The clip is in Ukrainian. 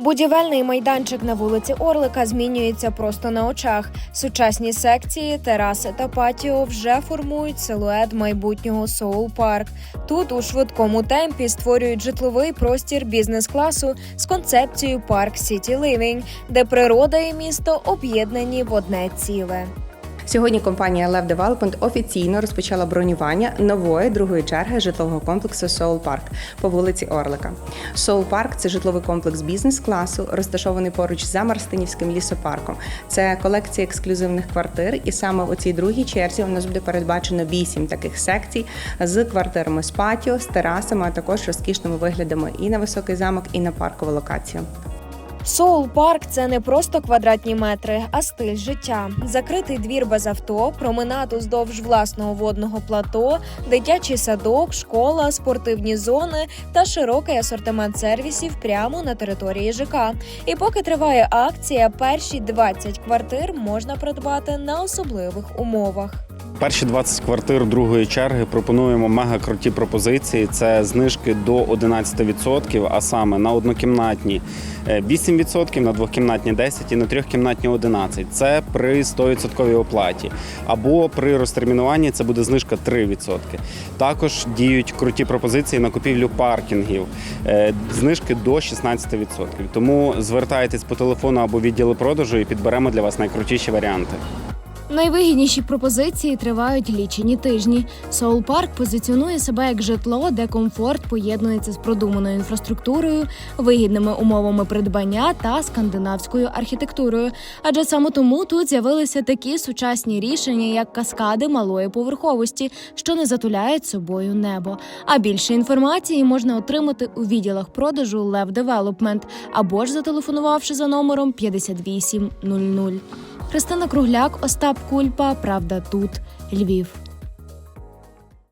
Будівельний майданчик на вулиці Орлика змінюється просто на очах. Сучасні секції, тераси та патіо вже формують силует майбутнього Соул Парк. Тут у швидкому темпі створюють житловий простір бізнес-класу з концепцією Парк Сіті Living, де природа і місто об'єднані в одне ціле. Сьогодні компанія Lev Development офіційно розпочала бронювання нової другої черги житлового комплексу Soul Park по вулиці Орлика. Soul Park – це житловий комплекс бізнес-класу, розташований поруч з Марстинівським лісопарком. Це колекція ексклюзивних квартир, і саме у цій другій черзі у нас буде передбачено вісім таких секцій з квартирами з патіо, з терасами, а також розкішними виглядами і на високий замок, і на паркову локацію. Соул Парк це не просто квадратні метри, а стиль життя. Закритий двір без авто, променад уздовж власного водного плато, дитячий садок, школа, спортивні зони та широкий асортимент сервісів прямо на території ЖК. І поки триває акція, перші 20 квартир можна придбати на особливих умовах. Перші 20 квартир другої черги пропонуємо мега круті пропозиції. Це знижки до 11%, а саме на однокімнатні е, 8%, на двохкімнатні 10% і на трьохкімнатні 11%. Це при 100% оплаті. Або при розтермінуванні це буде знижка 3%. Також діють круті пропозиції на купівлю паркінгів, е, знижки до 16%. Тому звертайтесь по телефону або відділу продажу і підберемо для вас найкрутіші варіанти. Найвигідніші пропозиції тривають лічені тижні. Соул Парк позиціонує себе як житло, де комфорт поєднується з продуманою інфраструктурою, вигідними умовами придбання та скандинавською архітектурою. Адже саме тому тут з'явилися такі сучасні рішення, як каскади малої поверховості, що не затуляють собою небо. А більше інформації можна отримати у відділах продажу Lev Development або ж зателефонувавши за номером 5800. Христина Кругляк, Остап Кульпа. Правда, тут Львів.